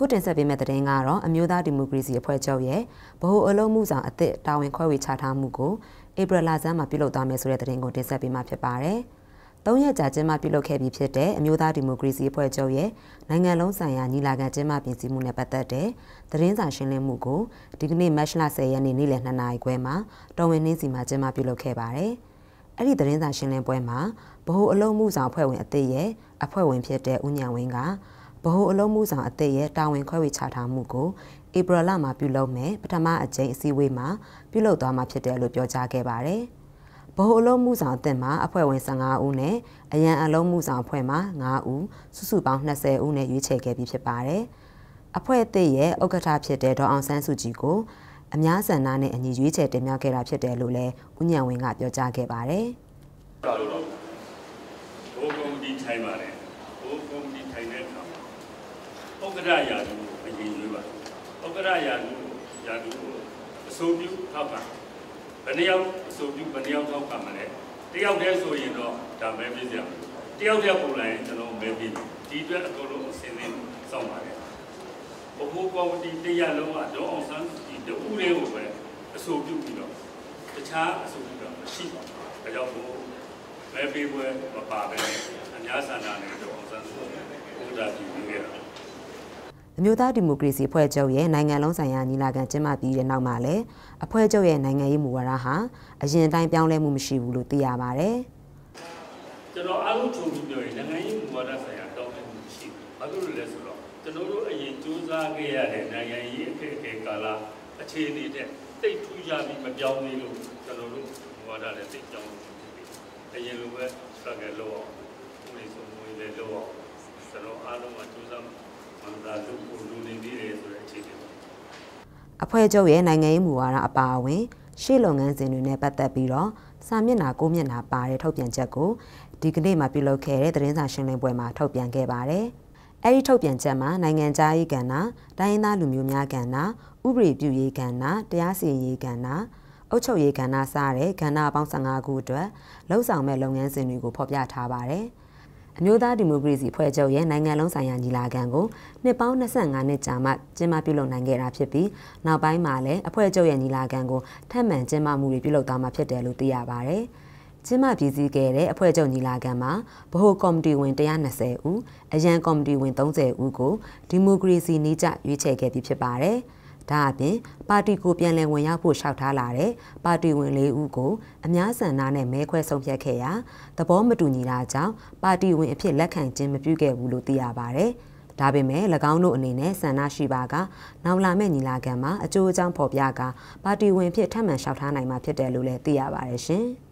ခုတင်ဆက်ပေးမယ့်သတင်းကတော့အမျိုးသားဒီမိုကရေစီအဖွဲ့ချုပ်ရဲ့ဗဟိုအလုံးမှုဆောင်အသစ်တာဝန်ခွဲဝေချထားမှုကိုဧပြီလဆန်းမှာပြုလုပ်သွားမယ်ဆိုတဲ့သတင်းကိုတင်ဆက်ပေးမှာဖြစ်ပါတယ်။သုံးရက်ကြာကျင်းပပြုလုပ်ခဲ့ပြီးဖြစ်တဲ့အမျိုးသားဒီမိုကရေစီအဖွဲ့ချုပ်ရဲ့နိုင်ငံလုံးဆိုင်ရာညီလာခံကျင်းပပြင်ဆင်မှုနဲ့ပတ်သက်တဲ့သတင်းစာရှင်းလင်းမှုကိုဒီကနေ့မတ်လ10ရက်နေ့နေ့လယ်2နာရီခွဲမှာတော်ဝင်နှင်းစီမှာကျင်းပပြုလုပ်ခဲ့ပါတယ်။အဲ့ဒီသတင်းစာရှင်းလင်းပွဲမှာဗဟိုအလုံးမှုဆောင်အဖွဲ့ဝင်အသစ်ရဲ့အဖွဲ့ဝင်ဖြစ်တဲ့ဦးညံဝင်းကဗ ဟိုအလုံးမှုဆောင်အသစ်ရဲ့တာဝန်ခွဲဝေချထားမှုကိုဧပြီလမှာပြုလုပ်မယ်ပထမအကြိမ်အစည်းအဝေးမှာပြုလုပ်သွားမှာဖြစ်တယ်လို့ပြောကြားခဲ့ပါတယ်။ဗဟိုအလုံးမှုဆောင်အသစ်မှာအဖွဲ့ဝင်15ဦးနဲ့အရန်အလုံးမှုဆောင်အဖွဲ့မှာ9ဦးစုစုပေါင်း20ဦးနဲ့ရွေးချယ်ခဲ့ပြီးဖြစ်ပါတယ်။အဖွဲ့အသစ်ရဲ့ဥက္ကဋ္ဌဖြစ်တဲ့ဒေါ်အောင်ဆန်းစုကြည်ကိုအများဆန္ဒနဲ့အညီရွေးချယ်တင်မြှောက်ခဲ့တာဖြစ်တယ်လို့လည်းဦးညံဝင်းကပြောကြားခဲ့ပါတယ်။ဘိုးကော်မတီထိုင်ပါတယ်ဘိုးကော်မတီထိုင်တဲ့အခါမှာ ဥက္ကဋ္ဌရာထူးကိုအရင်ရွေးပါဥက္ကဋ္ဌရာထူးကိုရာထူးကိုအဆိုပြုထောက်ခံဘယ်နှယောက်အဆိုပြုဘယ်နှယောက်ထောက်ခံမလဲတယောက်တည်းဆိုရင်တော့ဒါမဲပြည့်စရာတယောက်တည်းပုံလိုက်ရင်ကျွန်တော်မဲပြည့်ဒီအတွက်အကုန်လုံးအစင်းစင်းစောင့်ပါတယ်ဘိုးကော်မတီတရားလုံးကတော့အောင်ဆန်းဒီတူလေးကိုပဲအဆိုပြုပြီးတော့တခြားအဆိုပြုတော့မရှိပါဘူးဒါကြောင့်ဘိုးမဲပေးပွဲမပါပဲအများဆန္ဒနဲ့တော့အောင်ဆန်းစုဥဒ္ဒါပြုခဲ့တာ အမျိုးသားဒီမိုကရေစီအဖွဲ့ချုပ်ရဲ့နိုင်ငံလုံးဆိုင်ရာညီလာခံကျင်းပပြီးတဲ့နောက်မှာလည်းအဖွဲ့ချုပ်ရဲ့နိုင်ငံရေးမူဝါဒဟာအရင်တိုင်းပြောင်းလဲမှုမရှိဘူးလို့သိရပါတယ်။ကျွန်တော်အားလုံးချုံပြီးပြောရင်နိုင်ငံရေးမူဝါဒဆိုင်ရာတောင်းတမှုရှိဘူး။ဘာလို့လဲဆိုတော့ကျွန်တော်တို့အရင်စူးစမ်းခဲ့ရတဲ့နိုင်ငံရေးအခက်အခဲကာလအခြေအနေတဲ့တိတ်ထူးခြားပြီးမပြောင်းသေးလို့ကျွန်တော်တို့မူဝါဒလည်းတိတ်ပြောင်းလို့အရင်လိုပဲ struggle လုပ်အောင်ဥပဒေစိုးမိုးရေးလည်းလုပ်အောင်ကျွန်တော်အားလုံးကစူးစမ်း မှန်တာလို့ကိုလူနေသေးတယ်ဆိုတဲ့အခြေအနေပါအဖွဲ့ချုပ်ရဲ့နိုင်ငံရေးမူဝါဒအပါအဝင်ရှေ့လုပ်ငန်းစဉ်တွေနဲ့ပတ်သက်ပြီးတော့စာမျက်နှာကိုမျက်နှာပါတဲ့ထုတ်ပြန်ချက်ကိုဒီကနေ့မှပြုလုပ်ခဲ့တဲ့သတင်းစာရှင်းလင်းပွဲမှာထုတ်ပြန်ခဲ့ပါတယ်။အဲဒီထုတ်ပြန်ချက်မှာနိုင်ငံခြားရေးကဏ္ဍတိုင်းရင်းသားလူမျိုးများကဏ္ဍဥပဒေပြုရေးကဏ္ဍတရားစီရင်ရေးကဏ္ဍအုပ်ချုပ်ရေးကဏ္ဍစတဲ့ကဏ္ဍပေါင်း15ခုအတွက်လှုပ်ဆောင်မဲ့လုပ်ငန်းစဉ်တွေကိုဖော်ပြထားပါတယ်။ အမျိုးသားဒီမိုကရေစီဖွဲ့ချုပ်ရဲ့နိုင်ငံလုံးဆိုင်ရာညီလာခံကိုနှစ်ပေါင်း25နှစ်ကြာမှကျင်းပပြုလုပ်နိုင်ခဲ့တာဖြစ်ပြီးနောက်ပိုင်းမှာလည်းအဖွဲ့ချုပ်ရဲ့ညီလာခံကိုထပ်မံကျင်းပမှုတွေပြုလုပ်သွားမှာဖြစ်တယ်လို့သိရပါတယ်။ကျင်းပပြည်စည်းခဲ့တဲ့အဖွဲ့ချုပ်ညီလာခံမှာဗဟိုကော်မတီဝင်120ဦးအရန်ကော်မတီဝင်30ဦးကိုဒီမိုကရေစီနည်းကျရွေးချယ်ခဲ့ပြီးဖြစ်ပါတယ်။ ဒါအပြင်ပါတီကိုပြန်လည်ဝင်ရောက်ဖို့လျှောက်ထားလာတဲ့ပါတီဝင်၄ဦးကိုအများဆန္ဒနဲ့မဲခွဲဆုံးဖြတ်ခဲ့ရာသဘောမတူညီတာကြောင့်ပါတီဝင်အဖြစ်လက်ခံခြင်းမပြုခဲ့ဘူးလို့သိရပါဗျ။ဒါပေမဲ့၎င်းတို့အနေနဲ့ဆန္ဒရှိပါကနောက်လာမယ့်ညီလာခံမှာအကျိုးအကြောင်းဖော်ပြကပါတီဝင်ဖြစ်ထပ်မံလျှောက်ထားနိုင်မှာဖြစ်တယ်လို့လည်းသိရပါတယ်ရှင်။